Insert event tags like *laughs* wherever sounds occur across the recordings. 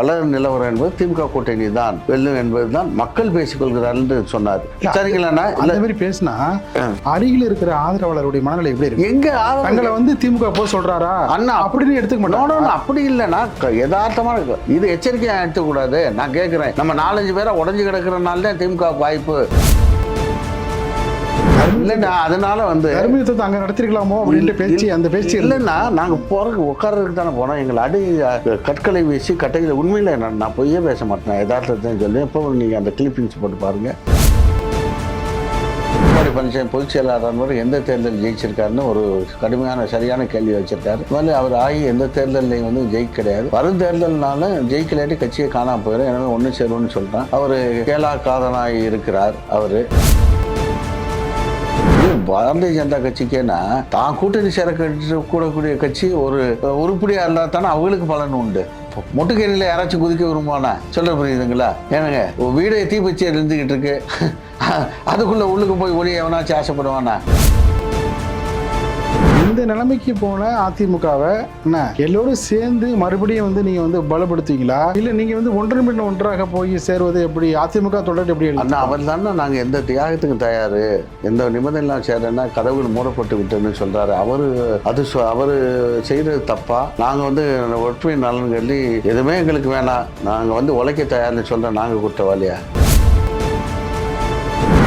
கள நிலவரம் என்பது திமுக கூட்டணி தான் வெல்லும் என்பதுதான் மக்கள் பேசிக்கொள்கிறார்கள் என்று சொன்னார். சரிங்களாண்ணா அந்த மாதிரி பேசினா அருகில் இருக்கிற ஆதரவாளருடைய மனநிலை எப்படி இருக்கு? எங்க தங்களை வந்து திமுக போக சொல்றாரா? அண்ணா, அப்படின்னு எடுத்துக்க மாட்டோம் அப்படி இல்லைண்ணா. க- யதார்த்தமா இருக்கு. இது எச்சரிக்கையா எடுத்துக்கூடாது நான் கேட்கிறேன் நம்ம நாலஞ்சு பேரை உடஞ்சு கிடக்கிறனால தான் திமுக வாய்ப்பு. இல்லைண்ணா அதனால வந்து தர்ம யுத்தத்தை அங்க நடத்திருக்கலாமோ அப்படின்ற பேச்சு அந்த பேச்சு இல்லை இல்லைன்னா நாங்க போறதுக்கு உட்கார்றதுக்கு தானே போனோம். எங்களை அடி கற்களை வீசி கட்டைகளை உண்மையில நான் நான் பொய்யே பேச மாட்டேன் யதார்த்தத்தை சொல்லி இப்போ நீங்க அந்த கிளிப்பிங்ஸ் போட்டு பாருங்க. எடப்பாடி பழனிசாமி பொதுச் செயலாளர் எந்த தேர்தல் ஜெயிச்சிருக்காருன்னு ஒரு கடுமையான சரியான கேள்வி வச்சிருக்காரு. மேலே அவர் ஆகி எந்த தேர்தலையும் வந்து ஜெயிக்க கிடையாது. வரும் தேர்தல்னால ஜெயிக்கலாட்டி கட்சியை காணாம போயிடும் எனவே ஒன்று சேரும்னு சொல்றான். அவர் கேலா காதனாய் இருக்கிறார் அவரு. பாரதிய ஜனதா கட்சிக்கேனா தான் கூட்டணி சேர கூடக்கூடிய கட்சி ஒரு உருப்படியா இருந்தா தானே அவங்களுக்கு பலன் உண்டு. இப்போ யாராச்சும் குதிக்க விரும்புவானா? சொல்ல புரியுதுங்களா? ஏனுங்க வீடே வீடை தீப்பச்சி இருந்துகிட்டு இருக்கு. அதுக்குள்ள உள்ளுக்கு போய் ஒளி எவனாச்சும் ஆசைப்படுவானா? இந்த நிலைமைக்கு போன அதிமுகவை என்ன எல்லோரும் சேர்ந்து மறுபடியும் வந்து நீங்க வந்து பலப்படுத்துவீங்களா இல்ல நீங்க வந்து ஒன்றரை பின் ஒன்றாக போய் சேருவது எப்படி? அதிமுக தொடர் எப்படி அண்ணா அவர் தானே நாங்கள் எந்த தியாகத்துக்கும் தயார்? எந்த நிபந்தனைலாம் சேரன்னா கதவுகள் மூடப்பட்டு விட்டுன்னு சொல்றாரு. அவரு அது சொ- அவரு செய்யறது தப்பா? நாங்கள் வந்து ஒற்றுமை நலன் சொல்லி எதுவுமே எங்களுக்கு வேணாம். நாங்கள் வந்து உழைக்க தயார்னு சொல்ற நாங்கள் குற்றவாளியா?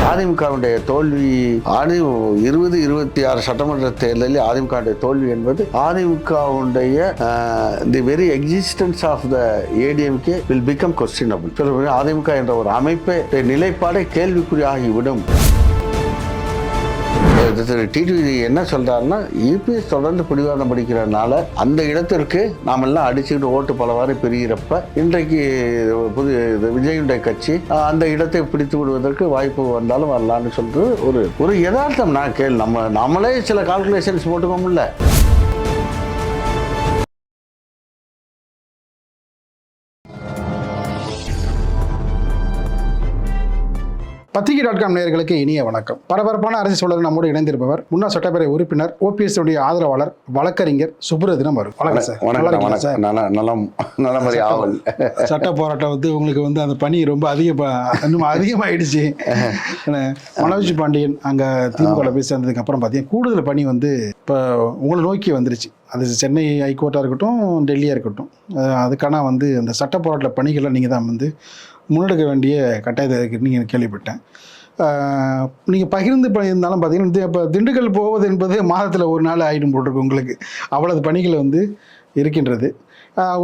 அதிமுகவுடைய தோல்வி ஆதி இருபது இருபத்தி ஆறு சட்டமன்ற தேர்தலில் அதிமுகவுடைய தோல்வி என்பது அதிமுகவுடைய the very existence of the ADMK will become questionable AIADMK என்ற ஒரு அமைப்பை நிலைப்பாடே கேள்விக்குறியாகிவிடும். திரு டிடிவி என்ன சொல்கிறாருன்னா யூபிஎஸ் தொடர்ந்து பிடிவாதம் படிக்கிறதுனால அந்த இடத்திற்கு நாமெல்லாம் அடிச்சுக்கிட்டு ஓட்டு பலவாறு பெறுகிறப்ப இன்றைக்கு புது இது விஜயுடைய கட்சி அந்த இடத்தை பிடித்து விடுவதற்கு வாய்ப்பு வந்தாலும் வரலான்னு சொல்கிறது ஒரு ஒரு யதார்த்தம். நான் கேள் நம்ம நம்மளே சில கால்குலேஷன்ஸ் போட்டுக்கோமில்ல பத்திரிகை டாட் காம் நேயர்களுக்கு இனிய வணக்கம். பரபரப்பான அரசு சூழல் நம்மோடு இணைந்திருப்பவர் முன்னாள் சட்டப்பேரவை உறுப்பினர் ஓபிஎஸ் உடைய ஆதரவாளர் வழக்கறிஞர் சுப்ரதினம் வரும் வணக்கம் சார். வணக்கம் சார்? நல்ல மாதிரி ஆவல். சட்ட போராட்டம் வந்து உங்களுக்கு வந்து அந்த பணி ரொம்ப அதிக இன்னும் அதிகமாயிடுச்சு. மனோஜ் பாண்டியன் அங்கே திமுகவில் போய் சேர்ந்ததுக்கு அப்புறம் பார்த்தீங்கன்னா கூடுதல் பணி வந்து இப்போ உங்களை நோக்கி வந்துருச்சு. அது சென்னை ஹைகோர்ட்டாக இருக்கட்டும் டெல்லியாக இருக்கட்டும். அதுக்கான வந்து அந்த சட்ட போராட்ட பணிகளை நீங்கள் தான் வந்து முன்னெடுக்க வேண்டிய கட்டாயத்தை இருக்கு நீங்கள் கேள்விப்பட்டேன். நீங்கள் பகிர்ந்து இருந்தாலும் பார்த்தீங்கன்னா இப்போ திண்டுக்கல் போவது என்பது மாதத்தில் ஒரு நாள் ஆயிடும் போட்டிருக்கு உங்களுக்கு. அவ்வளவு பணிகள் வந்து இருக்கின்றது.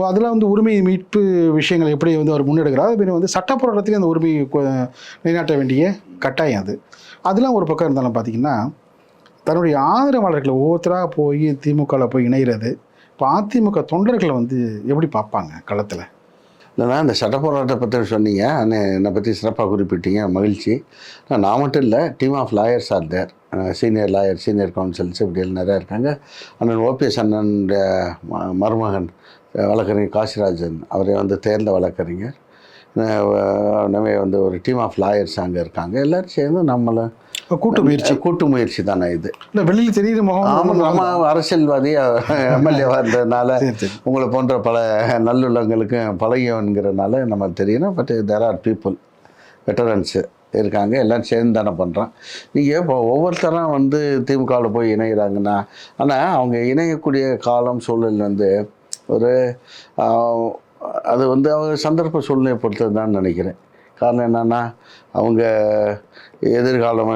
அதில் வந்து உரிமை மீட்பு விஷயங்கள் எப்படி வந்து அவர் முன்னெடுக்கிறார் அதே வந்து சட்ட போராட்டத்திலே அந்த உரிமை நிலைநாட்ட வேண்டிய கட்டாயம் அது. அதெல்லாம் ஒரு பக்கம் இருந்தாலும் பார்த்தீங்கன்னா தன்னுடைய ஆதரவாளர்களை ஒவ்வொருத்தராக போய் திமுகவில் போய் இணைகிறது இப்போ அதிமுக தொண்டர்களை வந்து எப்படி பார்ப்பாங்க களத்தில்? இல்லைனா இந்த சட்ட போராட்டத்தை பற்றி சொன்னீங்க அண்ணே என்னை பற்றி சிறப்பாக குறிப்பிட்டீங்க மகிழ்ச்சி நான் மட்டும் இல்லை team of lawyers are there senior lawyer senior councils இப்படி எல்லாம் நிறையா இருக்காங்க அண்ணன் ஓபிஎஸ் அண்ணனுடைய மருமகன் வழக்கறிஞர் காசிராஜன் அவரே வந்து தேர்ந்த வழக்கறிஞர் நம்ம வந்து ஒரு டீம் ஆஃப் லாயர்ஸ் அங்கே இருக்காங்க எல்லோரும் சேர்ந்து நம்மளை கூட்டு முயற்சி. கூட்டு முயற்சி தானே இது. இல்லை வெளியில் ஆமாம் முகம் நம்ம அரசியல்வாதி எம்எல்ஏவாக *laughs* இருந்ததுனால உங்களை போன்ற பல நல்லுள்ளங்களுக்கு பழகியவன்கிறனால நம்ம தெரியணும் but there are people veterans இருக்காங்க எல்லாம் சேர்ந்து தானே பண்ணுறோம் நீங்கள் இப்போ ஒவ்வொருத்தரும் வந்து திமுகவில் போய் இணைகிறாங்கன்னா ஆனால் அவங்க இணையக்கூடிய காலம் சூழல் வந்து ஒரு அது வந்து அவங்க சந்தர்ப்ப சூழ்நிலையை பொறுத்தது தான் நினைக்கிறேன். காரணம் என்னென்னா அவங்க எதிர்காலம்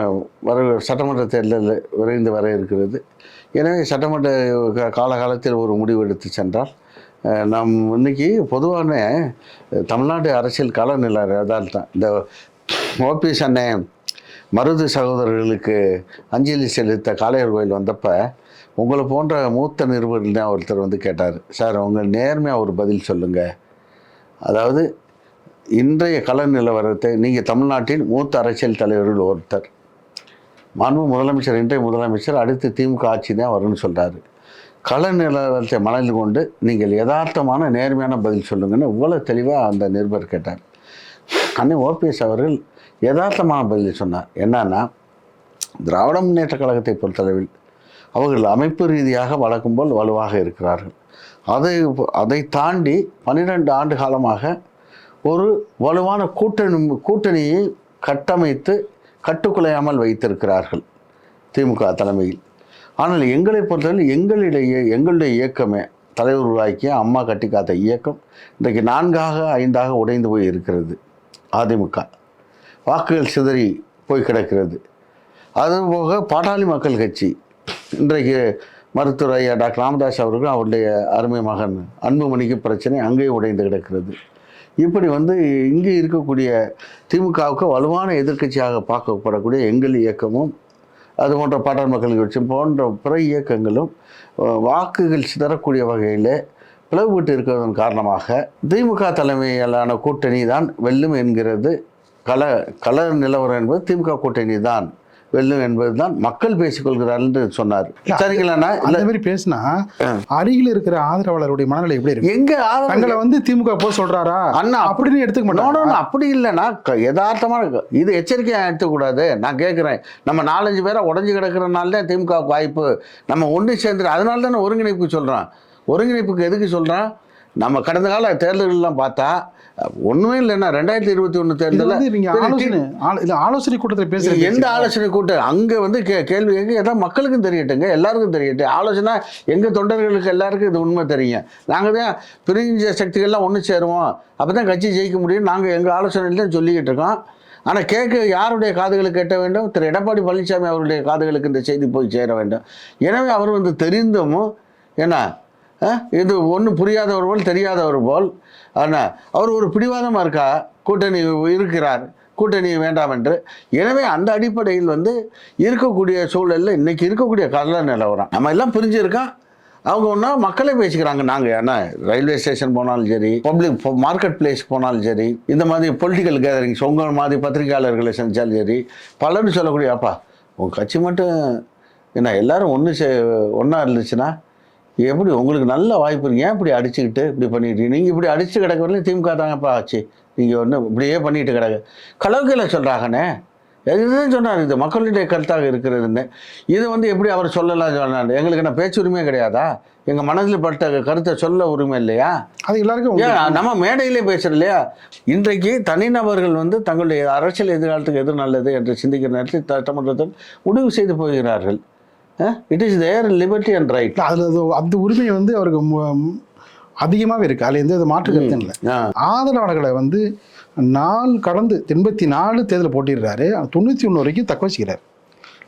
வர சட்டமன்ற தேர்தல் விரைந்து வர இருக்கிறது. எனவே சட்டமன்ற காலகாலத்தில் ஒரு முடிவு எடுத்து சென்றால் நம் நாம் இன்னைக்கு பொதுவான தமிழ்நாடு அரசியல் களநிலை அதால் தான் இந்த ஓபிஎஸ் அண்ணன் மருது சகோதரர்களுக்கு அஞ்சலி செலுத்த காளையர் கோயில் வந்தப்போ உங்களை போன்ற மூத்த நிருபர்கள் தான் ஒருத்தர் வந்து கேட்டார். சார் உங்கள் நேர்மையாக ஒரு பதில் சொல்லுங்கள் அதாவது இன்றைய கல நிலவரத்தை நீங்கள் தமிழ்நாட்டின் மூத்த அரசியல் தலைவர்கள் ஒருத்தர். மாண்பு முதலமைச்சர் இன்றைய முதலமைச்சர் அடுத்து திமுக ஆட்சி தான் வரும்னு சொல்கிறாரு கள நிலவரத்தை மனதில் கொண்டு நீங்கள் யதார்த்தமான நேர்மையான பதில் சொல்லுங்கன்னு இவ்வளோ தெளிவாக அந்த நிருபர் கேட்டார். அன்னை ஓபிஎஸ் அவர்கள் யதார்த்தமான பதில் சொன்னார். என்னன்னா திராவிட முன்னேற்ற கழகத்தை பொறுத்தளவில் அவர்கள் அமைப்பு ரீதியாக வழக்கம் போல் வலுவாக இருக்கிறார்கள். அதை அதை தாண்டி பன்னிரெண்டு ஆண்டு காலமாக ஒரு வலுவான கூட்டணி கூட்டணியை கட்டமைத்து கட்டுக்குலையாமல் வைத்திருக்கிறார்கள் திமுக தலைமையில். ஆனால் எங்களை பொறுத்தவரை எங்களிடையே எங்களுடைய இயக்கமே தலைவர் உருவாக்கிய அம்மா கட்டி காத்த இயக்கம் இன்றைக்கு நான்காக ஐந்தாக உடைந்து போய் இருக்கிறது அதிமுக. வாக்குகள் சிதறி போய் கிடக்கிறது. அதுபோக பாட்டாளி மக்கள் கட்சி இன்றைக்கு மருத்துவர் ஐயா டாக்டர் ராமதாஸ் அவர்கள் அவருடைய அருமை மகன் அன்புமணிக்கு பிரச்சனை அங்கேயும் உடைந்து கிடக்கிறது. இப்படி வந்து இங்கே இருக்கக்கூடிய திமுகவுக்கு வலுவான எதிர்க்கட்சியாக பார்க்கப்படக்கூடிய எங்கள் இயக்கமும் அது போன்ற பாட்டாளி மக்கள் கட்சி போன்ற பிற இயக்கங்களும் வாக்குகள் சிதறக்கூடிய வகையில் பிளவுபட்டு இருக்கிறதன் காரணமாக திமுக தலைமையிலான கூட்டணி தான் வெல்லும் என்கிறது. கள கள நிலவரம் என்பது திமுக கூட்டணி தான் வெல்லும் என்பது தான் மக்கள் பேசிக்கொள்கிறார்கள் என்று சொன்னார் சரிங்களாண்ணா அந்த மாதிரி பேசினா அருகில் இருக்கிற ஆதரவாளருடைய மனநிலை எப்படி இருக்கு எங்க தங்களை வந்து திமுக போக சொல்றாரா? அண்ணா, அப்படின்னு எடுத்துக்க நோ, அப்படி இல்லைண்ணா. க- யதார்த்தமா இருக்கு. இது எச்சரிக்கையாக எடுத்துக்கூடாது நான் கேட்குறேன். நம்ம நாலஞ்சு பேரை உடஞ்சி கிடக்கிறனால தான் திமுகவுக்கு வாய்ப்பு. நம்ம ஒன்று சேர்ந்துரு அதனால தான் ஒருங்கிணைப்பு சொல்கிறோம் ஒருங்கிணைப்புக்கு எதுக்கு சொல்கிறேன் நம்ம கடந்த கால தேர்தல்கள்லாம் பார்த்தா ஒன்றுமே இல்லைன்னா ரெண்டாயிரத்தி இருபத்தி ஒன்று இது தேர்தலில் நீங்க ஆலோசனை ஆலோசனை கூட்டத்தில் பேசுறது எந்த ஆலோசனை கூட்டம்? அங்கே வந்து கே கேள்வி கேட்க ஏதாவது மக்களுக்கும் தெரியட்டுங்க எல்லாருக்கும் தெரியட்டும் ஆலோசனை எங்கள் தொண்டர்களுக்கு எல்லாருக்கும் இது உண்மை தெரியும். நாங்கள் தான் பிரிஞ்ச சக்திகள்லாம் ஒன்று சேருவோம். அப்போ தான் கட்சி ஜெயிக்க முடியும் நாங்கள் எங்கள் ஆலோசனையில் தான் சொல்லிக்கிட்டு இருக்கோம். ஆனால் கேட்க யாருடைய காதுகளுக்கு எட்ட வேண்டும்? திரு. எடப்பாடி பழனிசாமி அவருடைய காதுகளுக்கு இந்த செய்தி போய் சேர வேண்டும். எனவே அவர் வந்து தெரிந்தும் என்ன இது ஒன்றும் புரியாதவர் போல் தெரியாதவர் போல் ஆனால் அவர் ஒரு பிடிவாதமாக இருக்கா? கூட்டணி இருக்கிறார். கூட்டணி வேண்டாம் என்று. எனவே அந்த அடிப்படையில் வந்து இருக்கக்கூடிய சூழலில் இன்றைக்கி இருக்கக்கூடிய கல நிலவரம் நம்ம எல்லாம் பிரிஞ்சிருக்கோம் அவங்க ஒன்றா மக்களே பேசிக்கிறாங்க. நாங்கள் ஏன்னா ரயில்வே ஸ்டேஷன் போனாலும் சரி பப்ளிக் மார்க்கெட் பிளேஸ் போனாலும் சரி இந்த மாதிரி பொலிட்டிக்கல் கேதரிங்ஸ் உங்கள் மாதிரி பத்திரிகையாளர்களை செஞ்சாலும் சரி பலரும் சொல்லக்கூடிய அப்பா உங்கள் கட்சி மட்டும் என்ன எல்லாரும் ஒன்று சே ஒன்றா இருந்துச்சுன்னா எப்படி உங்களுக்கு நல்ல வாய்ப்பு இருக்கு? ஏன் இப்படி அடிச்சுக்கிட்டு இப்படி பண்ணிட்டு நீங்கள் இப்படி அடிச்சு கிடக்கிறதுல திமுக தாங்கப்பா ஆச்சு. நீங்கள் ஒன்று இப்படியே பண்ணிட்டு கிடக்கு. கலவுக்கையில் சொல்கிறாங்கண்ணே இதுதான் சொன்னார். இது மக்களுடைய கருத்தாக இருக்கிறதுன்னு. இது வந்து எப்படி அவர் சொல்லலாம் சொன்னார்? எங்களுக்கு என்ன பேச்சுரிமையே கிடையாதா? எங்கள் மனதில் பட்ட கருத்தை சொல்ல உரிமை இல்லையா? அது எல்லாருக்கும் ஏன். நம்ம மேடையிலே பேசுகிறோம் இல்லையா? இன்றைக்கு தனிநபர்கள் வந்து தங்களுடைய அரசியல் எதிர்காலத்துக்கு எது நல்லது என்று சிந்திக்கிற நேரத்தில் சட்டமன்றத்தில் முடிவு செய்து போகிறார்கள். It is there liberty and right அதுல அது- அந்த உரிமை வந்து அவருக்கு மு- அதிகமாவே இருக்கு. அதுல எந்த மாற்று கருத்தும் இல்லை. ஆதரவாளர்களை வந்து நாள் கடந்து எண்பத்தி நாலு தேர்தல் போட்டிடுறாரு. தொண்ணூற்றி ஒன்று வரைக்கும் தக்க வச்சுக்கிறார்.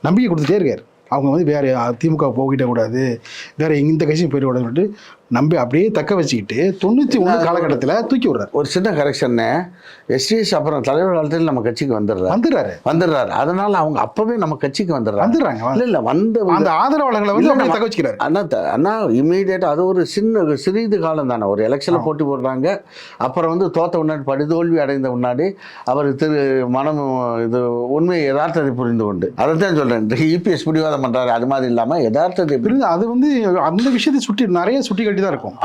நம்பிக்கை கொடுத்துட்டே இருக்கார். அவங்க வந்து வேற திமுக போகிட்ட கூடாது. வேற இந்த கட்சியும் போயிடக்கூடாதுன்னு நம்பி அப்படியே தக்க வச்சுக்கிட்டு தொண்ணூற்றி ஒன்று காலகட்டத்தில் தூக்கி விடுறாரு. ஒரு சின்ன கரெக்ஷன்னு எஸ்டிஎஸ் அப்புறம் தலைவர் காலத்தில் நம்ம கட்சிக்கு வந்துடுறாரு. வந்துடுறாரு. வந்துடுறாரு. அதனால அவங்க அப்பவே நம்ம கட்சிக்கு வந்துடுறாங்க. வந்துடுறாங்க. இல்லை இல்லை வந்த அந்த ஆதரவாளர்களை வந்து அப்படியே நம்ம- தக்க வச்சுக்கிறாரு. அண்ணா த- அண்ணா இமீடியட்டாக அது ஒரு சின்ன சிறிது காலம் தானே. ஒரு எலெக்ஷனில் போட்டி போடுறாங்க. அப்புறம் வந்து தோத்த முன்னாடி படுதோல்வி அடைந்த முன்னாடி அவர் திரு மனம் இது உண்மை யதார்த்தத்தை புரிந்து கொண்டு. அதை தான் சொல்கிறேன் இபிஎஸ் பிடிவாதம் பண்ணுறாரு அது மாதிரி இல்லாமல் யதார்த்தத்தை புரியுது அது வந்து அந்த விஷயத்தை சுட்டி நிறைய சுட்டி தான் இருக்கும்.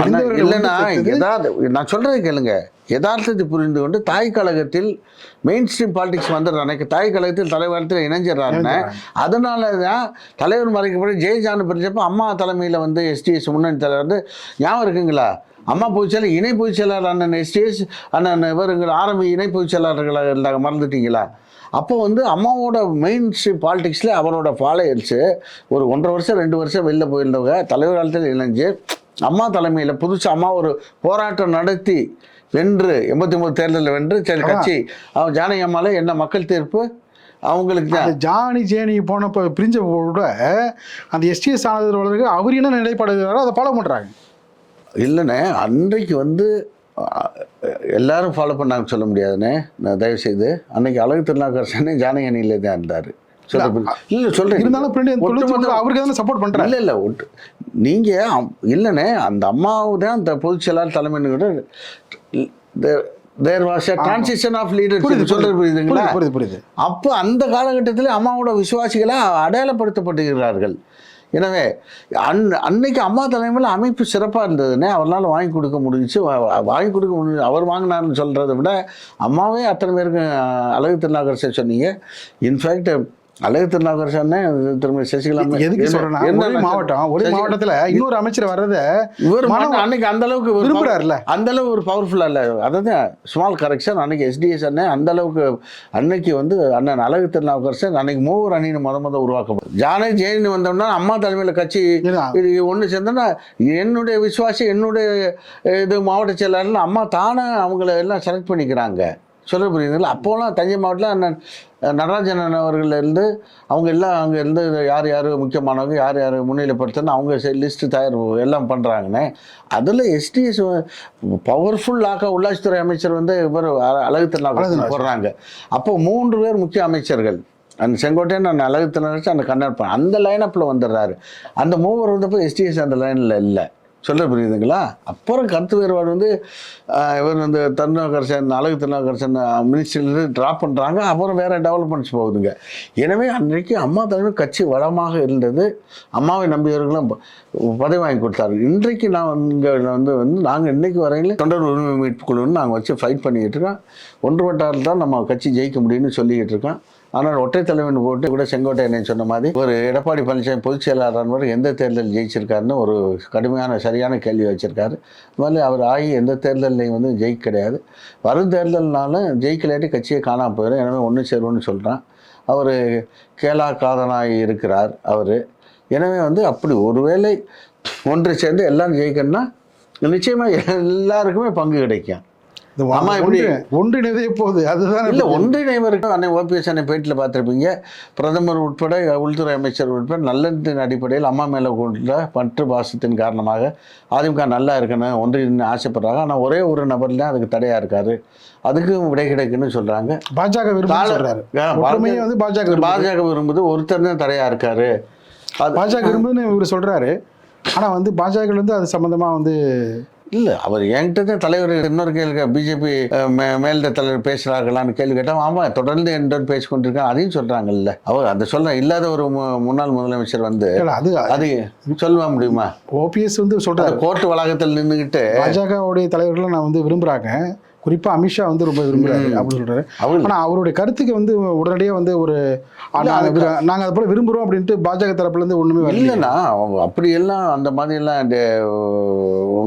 இல்லைன்னா யதார்த்த நான் சொல்றது கேளுங்க. யதார்த்தத்தை புரிந்து கொண்டு தாய் கழகத்தில் மெயின் ஸ்ட்ரீம் பாலிடிக்ஸ் வந்துடுறாங்க தாய் கழகத்தில் தலைவரத்தில் இணைஞ்சிடறாருன்னு. அதனால தான் தலைவர் மறைக்கப்பட்டு ஜெயஜானு பிரிஞ்சப்போ அம்மா தலைமையில் வந்து எஸ்டிஎஸ் முன்னணி தலைவர் வந்து ஞாபகம் இருக்குங்களா? அம்மா பொதுச்செயலர் இணை பொதுச்செயலாளர் அண்ணன் எஸ்டிஎஸ் அண்ணன் இவருங்கள் ஆரம்பி இணை பொதுச்செயலாளர்களாக இருந்தாங்க மறந்துட்டீங்களா? அப்போ வந்து அம்மாவோட மெயின் ஸ்ட்ரீம் பாலிடிக்ஸில் அவரோட ஃபாலோயர்ஸு ஒரு ஒன்றரை வருஷம் ரெண்டு வருஷம் வெளில போயிருந்தவங்க தலைவர் காலத்தில் இணைஞ்சு அம்மா தலைமையில் புதுசாக அம்மா ஒரு போராட்டம் நடத்தி வென்று எண்பத்தி ஒன்பது தேர்தலில் வென்று சரி கட்சி. அவன் ஜானகி அம்மால என்ன மக்கள் தீர்ப்பு? அவங்களுக்கு தான். அந்த ஜானி ஜேனி போனப்ப பிரிஞ்ச கூட அந்த எஸ்டிஎஸ் ஆனவர்களுக்கு அவர் என்ன நிலைப்பாடு இருக்கிறாரோ அதை ஃபாலோ பண்றாங்க. இல்லைண்ணே அன்றைக்கு வந்து எல்லாரும் ஃபாலோ பண்ணாங்க சொல்ல முடியாதுண்ணே. நான் தயவு செய்து அன்னைக்கு அழகு திருநாக்கரசனே ஜானகி அணியிலே தான் இருந்தார். இல்லை சொல்கிறேன் இருந்தாலும் அவருக்கு தானே சப்போர்ட் பண்றாரு இல்லை இல்லை ஒட்டு நீங்கள் இல்லைண்ணே அந்த அம்மாவு தான் அந்த பொதுச் செயலாளர் தலைமைன்னு there was a transition of leader புரியுது சொல்கிறது புரியுதுங்களா? புரியுது புரியுது அப்போ அந்த காலகட்டத்தில் அம்மாவோட விசுவாசிகளாக அடையாளப்படுத்தப்பட்டுகிறார்கள் எனவே அன் அன்னைக்கு அம்மா தலைமையில் அமைப்பு சிறப்பாக இருந்ததுன்னே அவரால் வாங்கி கொடுக்க முடிஞ்சுச்சு. வாங்கி கொடுக்க முடிஞ்சு அவர் வாங்கினார்னு சொல்கிறத விட அம்மாவே அத்தனை பேருக்கு அழகு திருநாகரசை சொன்னீங்க. இன்ஃபேக்ட் அழகு திருநாகரசன் திரும்ப சசிகலா எதுக்கு சொல்றேன்னா ஒரே மாவட்டம் ஒரே மாவட்டத்துல இன்னொரு அமைச்சர் வர்றத இவர் அன்னைக்கு அந்த அளவுக்கு ஒரு விரும்புறாருல்ல. அந்த அளவு ஒரு பவர்ஃபுல்லா இல்ல. அதாவது ஸ்மால் கரெக்ஷன் அன்னைக்கு எஸ்டிஎஸ் அண்ணன் அந்த அளவுக்கு அன்னைக்கு வந்து அண்ணன் அழகு திருநாவுக்கரசன் அன்னைக்கு மூவர் அணின்னு முத முத உருவாக்கப்படும் ஜானகி ஜெயின் வந்தோம்னா அம்மா தலைமையில கட்சி. இது ஒன்று சேர்ந்தோன்னா என்னுடைய விசுவாசி என்னுடைய இது மாவட்ட செயலாளர்னு அம்மா தானே அவங்கள எல்லாம் செலக்ட் பண்ணிக்கிறாங்க. சொல்ல புரியுதுங்களா அப்போலாம் தஞ்சை மாவட்டத்தில் அண்ணன் நடராஜன் அண்ணன் அவர்கள் இருந்து அவங்க எல்லாம் அங்கே இருந்து யார் யார் முக்கியமானவங்க யார் யார் முன்னிலைப்படுத்தணும் அவங்க லிஸ்ட்டு தயார் எல்லாம் பண்ணுறாங்கண்ணே அதில் எஸ்டிஎஸ் பவர்ஃபுல்லாக உள்ளாட்சித்துறை அமைச்சர் வந்து இவர் அழகு திருநாள். போடுறாங்க. அப்போ மூன்று பேர் முக்கிய அமைச்சர்கள். அந்த செங்கோட்டையன் அந்த அழகு திருநாள் அந்த கண்ணப்பன். அந்த லைனப்பில் வந்துடுறாரு. அந்த மூவர் வந்தப்போ எஸ்டிஎஸ் அந்த லைனில் இல்லை. சொல்ல புரியுதுங்களா? அப்புறம் கருத்து வேறுபாடு வந்து இவர் வந்து திருநாவுக்கரசன் அழகு திருநாவுக்கரசன் மினிஸ்ட்ரியிலிருந்து ட்ராப் பண்ணுறாங்க அப்புறம் வேறு டெவலப்மெண்ட்ஸ் போகுதுங்க. எனவே அன்றைக்கு அம்மா தலைமை கட்சி வளமாக இருந்தது. அம்மாவை நம்பியவர்களும் பதவி வாங்கி கொடுத்தாரு இன்றைக்கு நான் இங்கே வந்து வந்து நாங்கள் இன்றைக்கு வரையில தொண்டர் உரிமை மீட்பு குழுன்னு நாங்கள் வச்சு ஃபைட் பண்ணிக்கிட்டு இருக்கோம். ஒன்றுபட்டால் தான் நம்ம கட்சி ஜெயிக்க முடியும்னு சொல்லிக்கிட்டு இருக்கோம். ஆனால் ஒற்றை தலைவன் போட்டு கூட செங்கோட்டையனை சொன்ன மாதிரி ஒரு எடப்பாடி பழனிசாமி பொதுச் செயலாளர் எந்த தேர்தல் ஜெயிச்சிருக்காருன்னு ஒரு கடுமையான சரியான கேள்வி வச்சிருக்காரு. முதல்ல அவர் ஆகி எந்த தேர்தல்லையும் வந்து ஜெயிக்க கிடையாது. வரும் தேர்தல்னாலும் ஜெயிக்கலாட்டி கட்சியை காணாமல் போயிடும் எனவே ஒன்று சேருவோம்னு சொல்கிறான் அவர் கேலா காதனாய் இருக்கிறார் அவர். எனவே வந்து அப்படி ஒருவேளை ஒன்று சேர்ந்து எல்லாம் ஜெயிக்கணும்னா நிச்சயமாக எல்லாருக்குமே பங்கு கிடைக்கும். ஆமா? ஒன்று ஒன்றிணைதே போகுது அதுதான் இல்ல ஒன்றிணைவருக்கு அன்னை ஓபிஎஸ் அன்னை பேட்டியில் பார்த்துருப்பீங்க. பிரதமர் உட்பட உள்துறை அமைச்சர் உட்பட நல்லத்தின் அடிப்படையில் அம்மா மேலே கொண்ட பற்று பாசத்தின் காரணமாக அதிமுக நல்லா இருக்கணும் ஒன்றிணைந்து ஆசைப்படுறாங்க. ஆனால் ஒரே ஒரு நபர் தான் அதுக்கு தடையா இருக்காரு. அதுக்கும் விடை கிடைக்குன்னு சொல்றாங்க. பாஜக விரும்பி கால- சொல்றாரு. ஆ, ஒற்றுமையை பாஜக- வந்து பாஜக. பாஜக விரும்புது. ஒருத்தர் தான் தடையா இருக்காரு. பாஜக விரும்புன்னு இவர் சொல்றாரு. ஆனா வந்து பாஜக வந்து அது சம்பந்தமா வந்து இல்ல அவர் என்கிட்ட தான் தலைவர் இன்னொரு கேள்வி பிஜேபி மேலிட தலைவர் பேசுறாங்களான்னு கேள்வி கேட்டால் ஆமா தொடர்ந்து என்னோட பேசி கொண்டிருக்கேன் அதையும் சொல்றாங்கல்ல. அவர் அந்த சொல்ல இல்லாத ஒரு முன்னாள் முதலமைச்சர் வந்து அது அது சொல்ல முடியுமா? ஓபிஎஸ் வந்து சொல்றாரு. கோர்ட் வளாகத்தில் நின்றுக்கிட்டு பாஜகவுடைய தலைவர்களை நான் வந்து விரும்புறாங்க. குறிப்பா அமித்ஷா வந்து ரொம்ப விரும்புறாரு அப்படின்னு சொல்றாரு. அவங்க ஆனா அவருடைய கருத்துக்கு வந்து உடனடியாக வந்து ஒரு ஆ, நாங்க விரு- நாங்க அது போல விரும்புறோம் அப்படின்ட்டு பாஜக தரப்புல இருந்து ஒண்ணுமே வரல. இல்லைண்ணா அவங்க அப்படியெல்லாம் அந்த மாதிரியெல்லாம்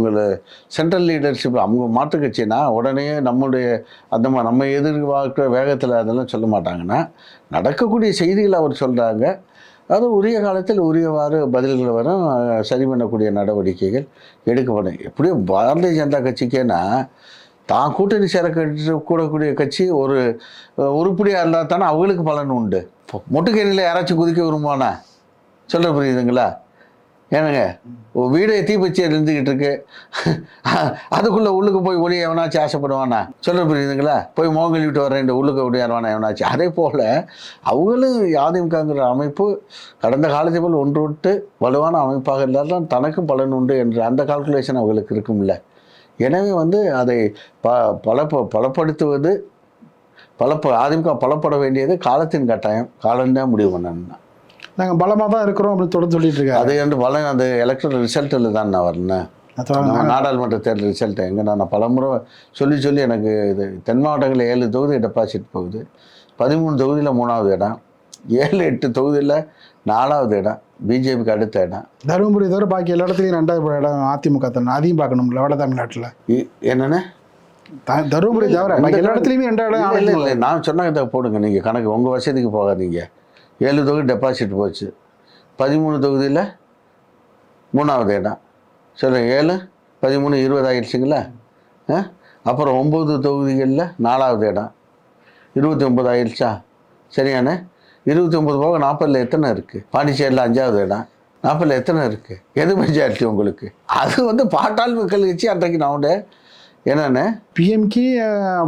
இந்த உங்களை சென்ட்ரல் லீடர்ஷிப் அவங்க மாற்று கட்சினா உடனே நம்முடைய அந்த மா- நம்ம எதிர்பார்க்குற வேகத்தில் அதெல்லாம் சொல்ல மாட்டாங்கன்னா நடக்கக்கூடிய செய்திகளை அவர் சொல்கிறாங்க அது உரிய காலத்தில் உரியவாறு பதில்கள் வரும். சரி பண்ணக்கூடிய நடவடிக்கைகள் எடுக்கப்படும். எப்படியும் பாரதிய ஜனதா கட்சிக்கேனா தான் கூட்டணி சேர கூடக்கூடிய கட்சி ஒரு உருப்படியாக இருந்தால் தானே அவங்களுக்கு பலன் உண்டு. மொட்டுக்கேணியில் யாராச்சும் குதிக்க விரும்புவானா? சொல்ல புரியுதுங்களா? ஏனுங்க ஒரு வீடு தீப்பச்சி இருந்துக்கிட்டு இருக்கு அதுக்குள்ளே உள்ளுக்கு போய் ஒளி எவனாச்சும் ஆசைப்படுவானா? சொல்ல புரியுதுங்களா? போய் மோகல் விட்டு வரேன் உள்ளுக்கு ஒடியாருவானா எவனாச்சும். அதே போல் அவங்களும் அதிமுகங்கிற அமைப்பு கடந்த காலத்தை போல் ஒன்று விட்டு வலுவான அமைப்பாக இருந்தால்தான் தனக்கும் பலன் உண்டு என்ற அந்த கால்குலேஷன் அவங்களுக்கு இருக்கும்ல. எனவே வந்து அதை ப பலப்ப பலப்படுத்துவது பலப்ப அதிமுக பலப்பட வேண்டியது காலத்தின் கட்டாயம். காலம்தான் முடிவு பண்ணணும்னா. நாங்க பலமா தான் இருக்கிறோம் அப்படின்னு தொடர்ந்து சொல்லிட்டு இருக்காரு. அது வந்து பலன் அந்த எலெக்ஷன் ரிசல்ட்டில் தான் நான் வரணும் நாடாளுமன்ற தேர்தல் ரிசல்ட் எங்கே நான் பலமுறை சொல்லி சொல்லி எனக்கு இது தென் மாவட்டங்களில் ஏழு தொகுதி டெபாசிட் போகுது. பதிமூணு தொகுதியில் மூணாவது இடம். ஏழு எட்டு தொகுதியில் நாலாவது இடம். பிஜேபிக்கு அடுத்த இடம். தருமபுரி தவிர பாக்கி எல்லா இடத்துலையும் ரெண்டாவது இடம் அதிமுக தான். அதையும் பார்க்கணும்ல வட தமிழ்நாட்டுல. த- தருமபுரி தவிர எல்லா இடத்துலையுமே ரெண்டாவது இல்லை நான் சொன்னதை போடுங்க. நீங்கள் கணக்கு உங்கள் வசதிக்கு போகாதீங்க. ஏழு தொகுதி டெபாசிட் போச்சு. பதிமூணு தொகுதியில் மூணாவது இடம். சரி ஏழு பதிமூணு இருபது ஆயிடுச்சுங்களா? ஆ? அப்புறம் ஒம்பது தொகுதிகளில் நாலாவது இடம். இருபத்தி ஒம்பது ஆயிடுச்சா? சரியான. இருபத்தி ஒம்பது போக நாற்பதில் எத்தனை இருக்குது பாண்டிச்சேரியில் அஞ்சாவது இடம். நாற்பதில் எத்தனை இருக்குது எது மெஜாரிட்டி உங்களுக்கு? அது வந்து பாட்டாள் மக்கள் கட்சி அன்றைக்கு நான் என்னண்ணே பிஎம்கே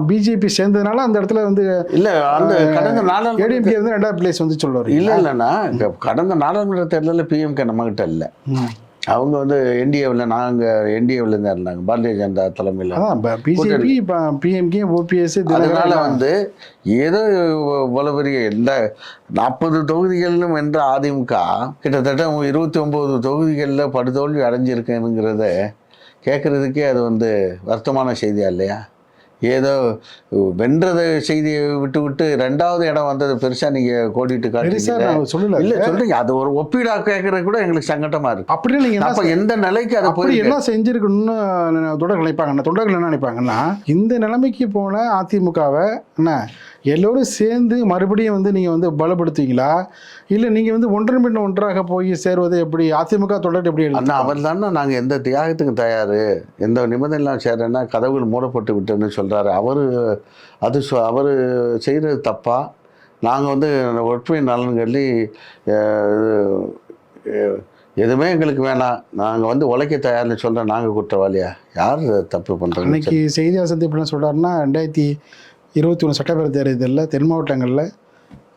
பிஜேபி சேர்ந்ததுனால அந்த இடத்துல வந்து இல்ல அந்த கடந்த ஏடிஎம்கே வந்து ரெண்டாவது பிளேஸ் வந்து சொல்லுவார். இல்ல இந்த கடந்த நாடாளுமன்ற தேர்தலில் பிஎம்கே நம்மகிட்ட இல்லை. அவங்க வந்து என்டிஏவில் நாங்கள் என்டிஏவில் தான் இருந்தாங்க. பாரதிய ஜனதா தலைமையில். பிஜேபி பிஎம்கே ஓபிஎஸ் அதனால வந்து ஏதோ இவ்வளவு பெரிய இந்த நாற்பது தொகுதிகளிலும் வென்ற அதிமுக கிட்டத்தட்ட இருபத்தி ஒன்பது தொகுதிகளில் படுதோல்வி அடைஞ்சிருக்கேனுங்கிறத கேட்குறதுக்கே அது வந்து வருத்தமான செய்தியா இல்லையா? ஏதோ வென்றத செய்தியை விட்டு விட்டு ரெண்டாவது இடம் வந்தது பெருசா நீங்க கோடிட்டு காட்டுறீங்க சொல்லல. இல்ல சொல்றீங்க. அது ஒரு ஒப்பீடா கேட்கறது கூட எங்களுக்கு சங்கடமா இருக்கு. அப்படியே நீங்க என்ன அப்ப எந்த நிலைக்கு அது அப்படி போய் என்ன செஞ்சிருக்கணும்னு தொண்டர்கள் நினைப்பாங்க? தொண்டர்கள் என்ன நினைப்பாங்கன்னா இந்த நிலைமைக்கு போன அதிமுகவை என்ன எல்லோரும் சேர்ந்து மறுபடியும் வந்து நீங்கள் வந்து பலப்படுத்துவீங்களா? இல்லை நீங்கள் வந்து ஒன்றன் பின் ஒன்றாக போய் சேருவது எப்படி அதிமுக தொடர் எப்படி? அண்ணா அவர் தானே நாங்கள் எந்த தியாகத்துக்கும் தயார்? எந்த நிபந்தனைலாம் செய்கிறேன்னா கதவுகள் மூடப்பட்டு விட்டுன்னு சொல்கிறாரு அவர் அது அவர் செய்கிறது தப்பா? நாங்கள் வந்து ஒற்றுமை நலன் அஹ், எதுவுமே எங்களுக்கு வேணாம். நாங்கள் வந்து உழைக்க தயார்னு சொல்கிற நாங்கள் குற்றவாளியா? யார் தப்பு பண்ணுறாங்க அன்னைக்கு செய்தியாளர் சந்திப்பு என்ன சொல்கிறாருன்னா ரெண்டாயிரத்தி இருபத்தி ஒன்று சட்டப்பேரவை தேர்தலில் தென் மாவட்டங்களில்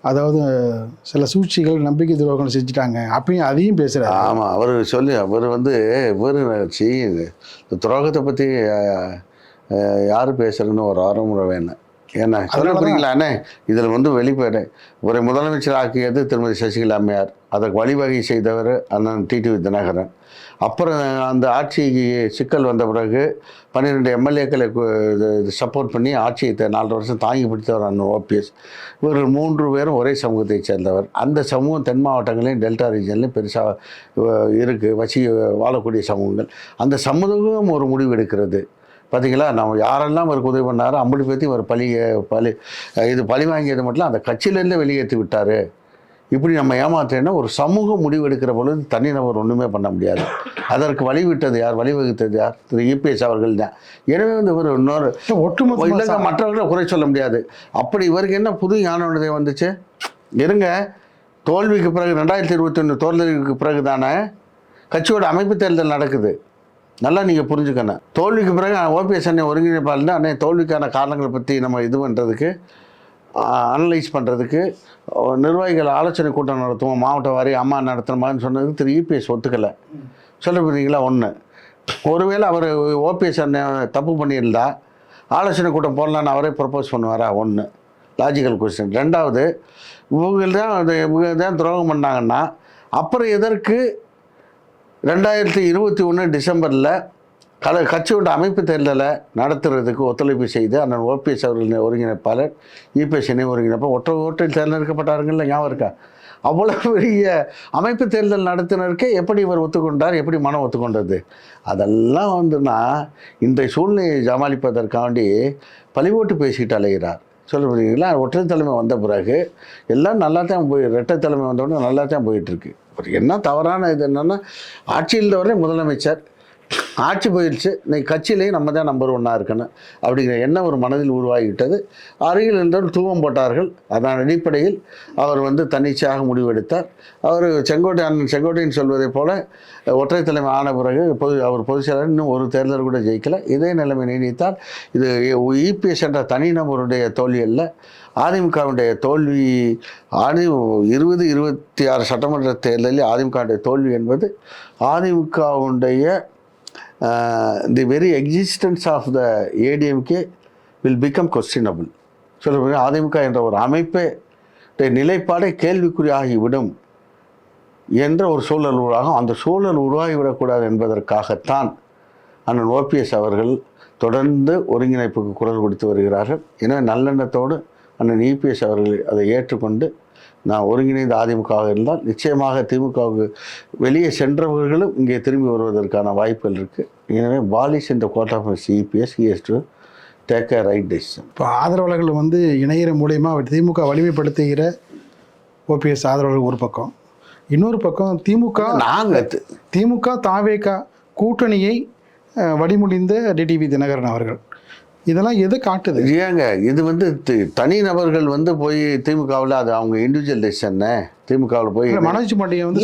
அதாவது சில சூழ்ச்சிகள் நம்பிக்கை துரோகம் செஞ்சுட்டாங்க. அப்பயும் அதையும் பேசுகிறாரு ஆமாம் அவர் சொல்லி அவர் வந்து இவர் சி துரோகத்தை பற்றி யார் பேசுறதுன்னு ஒரு ஆர்வமுறை வேணும் ஏன்னா சொல்ல புரியுங்களா அண்ணே? இதில் வந்து வெளிப்பாடு. ஒரு முதலமைச்சர் ஆக்கியது திருமதி சசிகலா அம்மையார். அதற்கு வழிவகை செய்தவர் அண்ணன் டிடிவி தினகரன். அப்புறம் அந்த ஆட்சிக்கு சிக்கல் வந்த பிறகு பன்னிரெண்டு எம்எல்ஏக்களை சப்போர்ட் பண்ணி ஆட்சியை நாலு வருஷம் தாங்கி பிடித்தவர் அண்ணன் ஓபிஎஸ். இவர்கள் மூன்று பேரும் ஒரே சமூகத்தைச் சேர்ந்தவர். அந்த சமூகம் தென் மாவட்டங்களையும் டெல்டா ரீஜன்லையும் பெருசாக இருக்குது வசி வாழக்கூடிய சமூகங்கள். அந்த சமூகம் ஒரு முடிவு எடுக்கிறது. பார்த்தீங்களா நம்ம யாரெல்லாம் அவருக்கு உதவி பண்ணாரோ அம்படி பற்றி ஒரு பழி பழி இது பழி வாங்கியது மட்டும் அந்த கட்சியிலேருந்து வெளியேற்றி விட்டார். இப்படி நம்ம ஏமாற்றேன்னா ஒரு சமூகம் முடிவு எடுக்கிற பொழுது தனிநபர் ஒன்றுமே பண்ண முடியாது. அதற்கு வழிவிட்டது யார்? வழிவகுத்தது யார்? திரு இபிஎஸ் அவர்கள் தான் எனவே வந்து இவர் இன்னொரு ஒட்டுமொத்த இல்லைங்க மற்றவர்களை குறை சொல்ல முடியாது. அப்படி இவருக்கு என்ன புது ஞான உதயம் வந்துச்சு? இருங்க. தோல்விக்கு பிறகு ரெண்டாயிரத்தி இருபத்தி ஒன்று தோல்விக்கு பிறகு தானே கட்சியோட அமைப்பு தேர்தல் நடக்குது. நல்லா நீங்கள் புரிஞ்சுக்கணும். தோல்விக்கு பிறகு ஓபிஎஸ் அண்ணன் ஒருங்கிணைப்பாளர் அண்ணே தோல்விக்கான காரணங்களை பற்றி நம்ம இது பண்ணுறதுக்கு அனலைஸ் பண்ணுறதுக்கு நிர்வாகிகள் ஆலோசனை கூட்டம் நடத்துவோம். மாவட்ட வாரி அம்மா நடத்தணுமான்னு சொன்னதுக்கு திரு இபிஎஸ் ஒத்துக்கலை. சொல்ல போகிறீங்களா ஒன்று ஒருவேளை அவர் ஓபிஎஸ் அண்ணன் தப்பு பண்ணியிருந்தா ஆலோசனை கூட்டம் போடலான்னு அவரே ப்ரப்போஸ் பண்ணுவாரா? ஒன்று லாஜிக்கல் கொஸ்டின் ரெண்டாவது இவங்க தான் இவங்க தான் துரோகம் பண்ணாங்கன்னா அப்புறம் எதற்கு ரெண்டாயிரத்தி இருபத்தி ஒன்று டிசம்பரில் கல கட்சியோட அமைப்பு தேர்தலை நடத்துறதுக்கு ஒத்துழைப்பு செய்து அண்ணன் ஓபிஎஸ் அவர்கள் ஒருங்கிணைப்பாளர் இபிஎஸ் இணை ஒருங்கிணைப்பாளர் ஒற்றை ஓட்டில் தேர்ந்தெடுக்கப்பட்டாருங்கல்ல ஞாபகம் இருக்கா? அவ்வளோ பெரிய அமைப்பு தேர்தல் நடத்தினருக்கே எப்படி இவர் ஒத்துக்கொண்டார் எப்படி மனம் ஒத்துக்கொண்டது? அதெல்லாம் வந்துன்னா இன்றைய சூழ்நிலையை சமாளிப்பதற்காண்டி பழிவோட்டு பேசிக்கிட்டு அலைகிறார் சொல்ல முடியுங்களா ஒற்றை தலைமை வந்த பிறகு எல்லாம் நல்லா தான் போய் ரெட்டை தலைமை வந்தோடனே நல்லா தான் போயிட்டுருக்கு ஒரு என்ன தவறான இது என்னென்னா ஆட்சியில் வரை முதலமைச்சர் ஆட்சி போயிடுச்சு. இன்னைக்கு கட்சியிலேயும் நம்ம தான் நம்பர் ஒன்னாக இருக்கணும். அப்படிங்கிற எண்ணம் ஒரு மனதில் உருவாகிவிட்டது. அருகில் இருந்தவர் தூவம் போட்டார்கள். அதன் அடிப்படையில் அவர் வந்து தன்னிச்சையாக முடிவெடுத்தார். அவர் செங்கோட்டை அண்ணன் செங்கோட்டையன் சொல்வதைப் போல ஒற்றை தலைமை ஆன பிறகு பொது அவர் பொதுச் செயலாளர் இன்னும் ஒரு தேர்தல் கூட ஜெயிக்கலை. இதே நிலைமை நீடித்தால் இது இபிஎஸ் என்ற தனிநபருடைய தோல்வி அல்ல. அதிமுகவுடைய தோல்வி ஆதி இருபது இருபத்தி ஆறு சட்டமன்ற தேர்தலில் அதிமுகவுடைய தோல்வி என்பது அதிமுகவுடைய the very existence of the ADMK will become questionable சொல்ல அதிமுக என்ற ஒரு அமைப்பே நிலைப்பாடே நிலைப்பாடே கேள்விக்குறியாகிவிடும் என்ற ஒரு சூழல் உருவாகும். அந்த சூழல் உருவாகிவிடக்கூடாது என்பதற்காகத்தான் அண்ணன் ஓபிஎஸ் அவர்கள் தொடர்ந்து ஒருங்கிணைப்புக்கு குரல் கொடுத்து வருகிறார்கள். எனவே நல்லெண்ணத்தோடு அண்ணன் இபிஎஸ் அவர்கள் அதை ஏற்றுக்கொண்டு நான் ஒருங்கிணைந்த அதிமுகவாக இருந்தால் நிச்சயமாக திமுகவுக்கு வெளியே சென்றவர்களும் இங்கே திரும்பி வருவதற்கான வாய்ப்புகள் இருக்குது எனவே பாலிஸ் இந்த code of CBS ES to take a right decision இப்போ ஆதரவாளர்கள் வந்து இணையிற மூலயமா திமுக வலிமைப்படுத்துகிற ஓபிஎஸ் ஆதரவாளர்கள் ஒரு பக்கம். இன்னொரு பக்கம் திமுக நாங்கள் திமுக தாவேகா கூட்டணியை அஹ், வழிமொழிந்த டிடிவி தினகரன் அவர்கள். இதெல்லாம் எது காட்டுது ஏங்க இது வந்து தனி நபர்கள் வந்து போய் திமுகவில் அது அவங்க இண்டிவிஜுவல் டெசிஷன்னு திமுகவில் போய் மனோஜ் பாண்டியன் வந்து.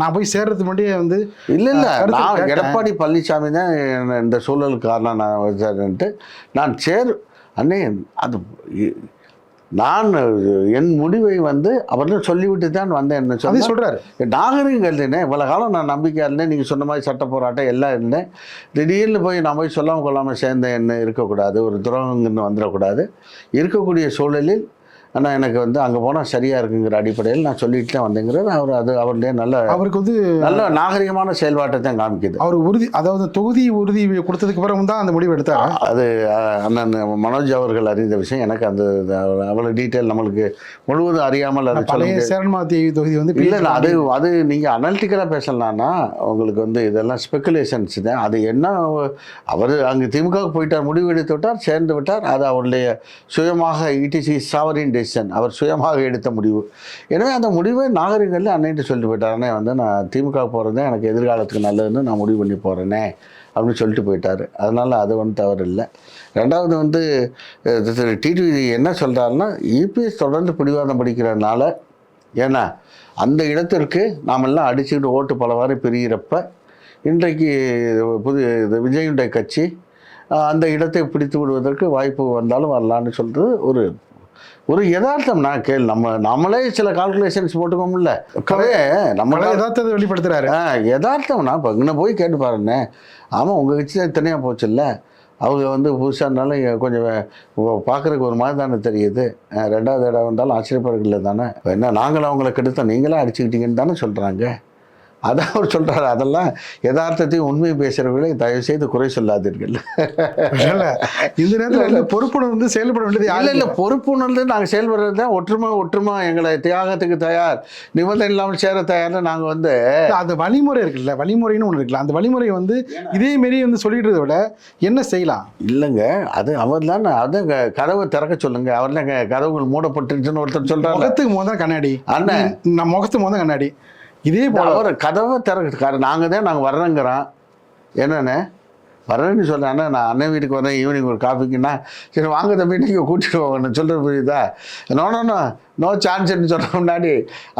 நான் போய் சேர்றதுக்கு முன்னாடியே வந்து இல்ல இல்ல நான். எடப்பாடி பழனிசாமி தான் இந்த சூழலுக்கு காரணம் நான் நான் சேர் அண்ணே அது நான் என் முடிவை வந்து அவர்கள் சொல்லிவிட்டு தான் வந்தேன் என்ன சொன்னா சொல்றாரு. நாகரிகம் இருந்தேன் இவ்வளோ காலம் நான் நம்பிக்கையாக இருந்தேன். நீங்கள் சொன்ன மாதிரி சட்ட போராட்டம் எல்லாம் இருந்தேன். திடீர்னு போய் நான் போய் சொல்லாமல் கொள்ளாமல் சேர்ந்த என்ன இருக்கக்கூடாது. ஒரு துரோகங்கன்னு வந்துடக்கூடாது. இருக்கக்கூடிய சூழலில் ஆனால் எனக்கு வந்து அங்கே போனால் சரியாக இருக்குங்கிற அடிப்படையில் நான் சொல்லிட்டு தான் வந்தேங்கிறது. அவர் அது அவருடைய நல்ல அவருக்கு வந்து நல்ல நாகரிகமான செயல்பாட்டை தான் காமிக்குது. அவர் உறுதி அதாவது தொகுதி உறுதி கொடுத்ததுக்கு அப்புறம் தான் அந்த முடிவு எடுத்தார்? அது அண்ணன் மனோஜ் அவர்கள் அறிந்த விஷயம். எனக்கு அந்த அவ்வளோ டீட்டெயில் நம்மளுக்கு முழுவதும் அறியாமல் அதை சொல்ல பழைய முடியாது. சேரன்மாத்தி தொகுதி வந்து இல்லை அது அது நீங்கள் அனலிட்டிக்கலாக பேசலாம்னா உங்களுக்கு வந்து இதெல்லாம் ஸ்பெகுலேஷன்ஸ் தான் அது என்ன அவர் அங்கே திமுகவுக்கு போயிட்டார் முடிவு எடுத்து விட்டார் சேர்ந்து விட்டார். அது அவருடைய சுயமாக இடிசி சாவரின் டெசிஷன் அவர் சுயமாக எடுத்த முடிவு. எனவே அந்த முடிவை நாகரிகங்களில் அன்னைட்டு சொல்லிட்டு போயிட்டார். அண்ணே வந்து நான் திமுக போகிறதே எனக்கு எதிர்காலத்துக்கு நல்லதுன்னு நான் முடிவு பண்ணி போகிறேனே அப்படின்னு சொல்லிட்டு போயிட்டார். அதனால் அது வந்து தவறு இல்லை ரெண்டாவது வந்து திரு டிடிவி என்ன சொல்கிறாருன்னா இபிஎஸ் தொடர்ந்து பிடிவாதம் படிக்கிறதுனால ஏன்னா அந்த இடத்திற்கு நாமெல்லாம் அடிச்சுக்கிட்டு ஓட்டு பலவாறு பிரிகிறப்ப இன்றைக்கு புது இது விஜயுடைய கட்சி அந்த இடத்தை பிடித்து விடுவதற்கு வாய்ப்பு வந்தாலும் வரலான்னு சொல்கிறது ஒரு ஒரு யதார்த்தம் நான் கேள் நம்ம நம்மளே சில கால்குலேஷன்ஸ் போட்டுக்கோம்ல. கவே நம்ம பழைய யதார்த்தத்தை வெளிப்படுத்துறாரு. ஆ யதார்த்தம்னா இப்போ இங்கே போய் கேட்டு பாருண்ணே. ஆமாம் உங்கள் கட்சி தான் தனியாக போச்சுல்ல. அவங்க வந்து புதுசாக இருந்தாலும் கொஞ்சம் பார்க்குறதுக்கு ஒரு மாதிரி தானே தெரியுது. ரெண்டாவது இடம் வந்தாலும் ஆச்சரியப்படுறதில்ல தானே. என்ன நாங்களும் அவங்கள கெடுத்தோம் நீங்களே அடிச்சுக்கிட்டீங்கன்னு தானே சொல்கிறாங்க அதான் அவர் சொல்கிறாரு அதெல்லாம் யதார்த்தத்தையும் உண்மையை பேசுகிறவர்களை தயவு செய்து குறை சொல்லாதீர்கள். இந்த நேரத்துல வந்து பொறுப்புணர்வு வந்து செயல்பட வேண்டியது இல்லை இல்லை பொறுப்புணர்ந்து நாங்கள் செயல்படுறது தான் ஒற்றுமை ஒற்றுமை எங்களை தியாகத்துக்கு தயார். நிபந்தனை இல்லாமல் சேர தயார்னு நாங்கள் வந்து அந்த வழிமுறை இருக்குல்ல வழிமுறைன்னு ஒன்று இருக்குல்ல அந்த வழிமுறை வந்து இதே மாரி வந்து சொல்லிடுறதை விட என்ன செய்யலாம்? இல்லைங்க அது அவர் தானே அது கதவை திறக்க சொல்லுங்க அவர் தான் கதவுகள் மூடப்பட்டுருச்சுன்னு ஒருத்தர் சொல்றாரு முகத்துக்கு முதல் கண்ணாடி. அண்ணன் நம்ம முகத்துக்கு முதல் கண்ணாடி. இதே போல அவர் கதவை திறக்க நாங்கள் தான் நாங்கள் வர்றோங்கிறோம். என்னண்ணே? வரேன்னு சொல்கிறேன் அண்ணா நான் அண்ணன் வீட்டுக்கு வரேன் ஈவினிங் ஒரு காஃபிக்குன்னா சரி வாங்க தம்பி நீங்கள் கூட்டிட்டு போகணும் சொல்கிறது புரியுதா? நோ நோ சான்ஸ்ன்னு சொல்கிற முன்னாடி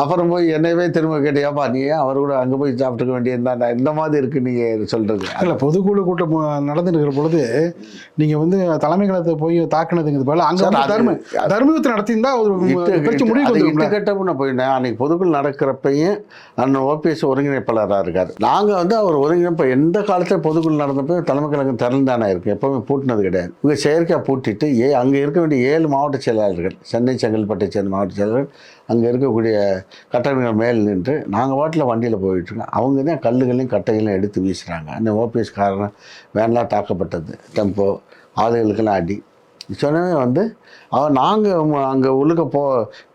அப்புறம் போய் என்னையவே திரும்ப கேட்டியாப்பா நீ அவர் கூட அங்கே போய் சாப்பிட்டுக்க வேண்டியதுதான்டா இந்த மாதிரி இருக்குது நீங்கள் சொல்கிறது இல்ல பொதுக்குழு கூட்டம் நடந்துட்டு இருக்கிற பொழுது நீங்க வந்து தலைமை கழகத்தை போய் தாக்குனதுங்கிறது போல அங்க தர்ம தர்மயுத்தம் நடத்தியிருந்தா ஒரு இட்டு கட்டப்பு நான் போயிருந்தேன். அன்னைக்கு பொதுக்குள் நடக்கிறப்பையும் அண்ணன் ஓபிஎஸ் ஒருங்கிணைப்பாளராக இருக்கார். நாங்கள் வந்து அவர் ஒருங்கிணைப்ப எந்த காலத்தில் பொதுக்குள் நடந்தப்போ தலைமை கழகம் திறந்தானே இருக்கு. எப்பவுமே பூட்டினது கிடையாது. இவங்க செயற்கையாக பூட்டிட்டு ஏ அங்கே இருக்க வேண்டிய ஏழு மாவட்ட செயலாளர்கள் சென்னை செங்கல்பட்டை சேர்ந்த மாவட்ட செயலாளர்கள் அங்கே இருக்கக்கூடிய கட்டடங்கள் மேல் நின்று நாங்கள் வாட்டில் வண்டியில் போயிட்டுருக்கோம். அவங்க தான் கல்லுகளையும் கட்டைகளையும் எடுத்து வீசுகிறாங்க அந்த ஓபிஎஸ் காரணம் வேன்லாம் தாக்கப்பட்டது. டெம்போ ஆளுகளுக்கெல்லாம் அடி. சொன்னவே வந்து அவன் நாங்கள் அங்கே உள்ளுக்க போ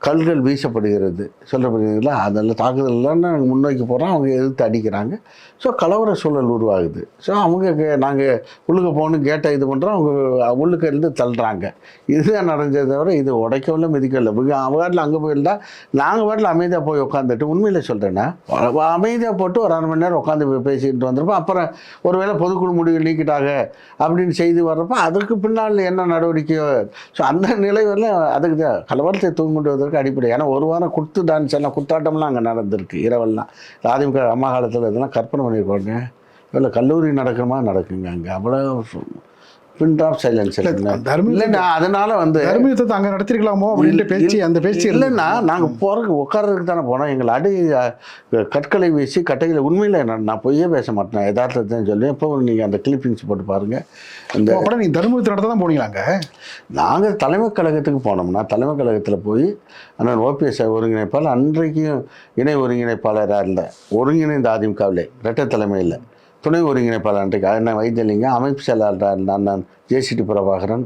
கல்கள் வீசப்படுகிறது. சொல்லப்படுகிறீங்களா அதெல்லாம் தாக்குதல்லாம் நாங்கள் முன்னோக்கி போகிறோம் அவங்க எதிர்த்து அடிக்கிறாங்க. ஸோ கலவர சூழல் உருவாகுது. ஸோ அவங்க நாங்கள் உள்ளுக்க போகணும் கேட்டை இது பண்ணுறோம் அவங்க உள்ளுக்க இருந்து தள்ளுறாங்க. இதுதான் நடந்ததை தவிர இது உடைக்கவில்லை மிதிக்கவில்லை. அவங்க வாட்டில் அங்கே போயிருந்தா நாங்கள் வாட்டில் அமைதியாக போய் உட்காந்துட்டு உண்மையில் சொல்கிறேன்னா அமைதியாக போட்டு ஒரு அரை மணி நேரம் உட்காந்து பேசிக்கிட்டு வந்திருப்போம். அப்புறம் ஒருவேளை பொதுக்குழு முடிவு நீக்கிட்டாங்க அப்படின்னு செய்தி வர்றப்ப அதுக்கு பின்னால் என்ன நடவடிக்கையோ ஸோ அந்த நிலை வரல அதுக்கு தான் கலவரத்தை தூங்கிடுவதற்கு அடிப்படை. ஏன்னா ஒரு வாரம் குத்து டான்ஸ் எல்லாம் குத்தாட்டம்லாம் அங்கே நடந்திருக்கு இரவெல்லாம். ராதிமுக அம்மா காலத்தில் இதெல்லாம் கற்பனை பண்ணியிருக்கோங்க இல்லை கல்லூரி நடக்குமா? நடக்குங்க அங்கே. அவ்வளோ பின் ஆஃப் சைலன்ஸ் இல்லைண்ணா அதனால வந்து தர்மயுத்தத்தை அங்க நடத்திருக்கலாமோ அப்படின்ட்டு பேச்சு அந்த பேச்சு. இல்லைன்னா நாங்கள் போகிறதுக்கு உட்கார்றதுக்கு தானே போனோம். எங்களை அடி கற்களை வீசி கட்டைகளை உண்மையில் நான் பொய்யே பேச மாட்டேன் யதார்த்தத்தை சொல்லி எப்போ நீங்கள் அந்த கிளிப்பிங்ஸ் போட்டு பாருங்கள் அப்போ அப்புறம் நீங்க தர்மயுத்தம் நடத்த தான் போனீங்களாங்க நாங்கள் தலைமை கழகத்துக்கு போனோம்னா தலைமை கழகத்தில் போய் அண்ணன் ஓபிஎஸ் ஒருங்கிணைப்பாளர் அன்றைக்கும் இணை ஒருங்கிணைப்பாளராக இருந்த ஒருங்கிணைந்த அதிமுகவிலே இரட்டை தலைமையில். துணை ஒருங்கிணைப்பாளர் அன்றைக்கு அண்ணன் வைத்தியலிங்கம் அமைப்பு செயலாளர் அண்ணன் ஜேசிடி பிரபாகரன்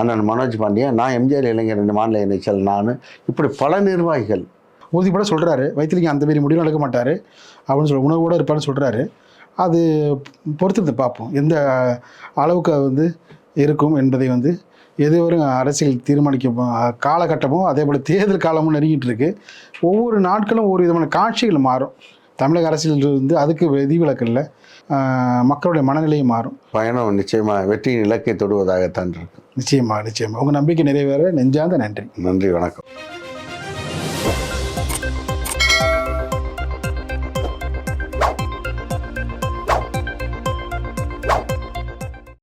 அண்ணன் மனோஜ் பாண்டியன் நான் எம்ஜிஆர் இளைஞர் மாநில இணைச்சல் நான் இப்படி பல நிர்வாகிகள். உறுதிப்பட சொல்கிறாரு வைத்தியலிங்கம் அந்த மாரி முடிவு நடக்க மாட்டார் அப்படின்னு சொல்லி உணவோட இருப்பாருன்னு சொல்கிறாரு அது பொறுத்திருந்து பார்ப்போம் எந்த அளவுக்கு வந்து இருக்கும் என்பதை வந்து எதுவரும் அரசியல் தீர்மானிக்க காலகட்டமும் அதே போல் தேர்தல் காலமும் நெருங்கிட்டு இருக்கு. ஒவ்வொரு நாட்களும் ஒவ்வொரு விதமான காட்சிகள் மாறும். தமிழக அரசியல் வந்து அதுக்கு விதிவிலக்கு இல்லை. மக்களுடைய மனநிலையும் மாறும். பயணம் நிச்சயமாக வெற்றியின் இலக்கை தொடுவதாகத்தான் இருக்கு. நிச்சயமா நிச்சயமா. உங்கள் நம்பிக்கை நிறைவேற. நெஞ்சார்ந்த நன்றி. நன்றி வணக்கம்.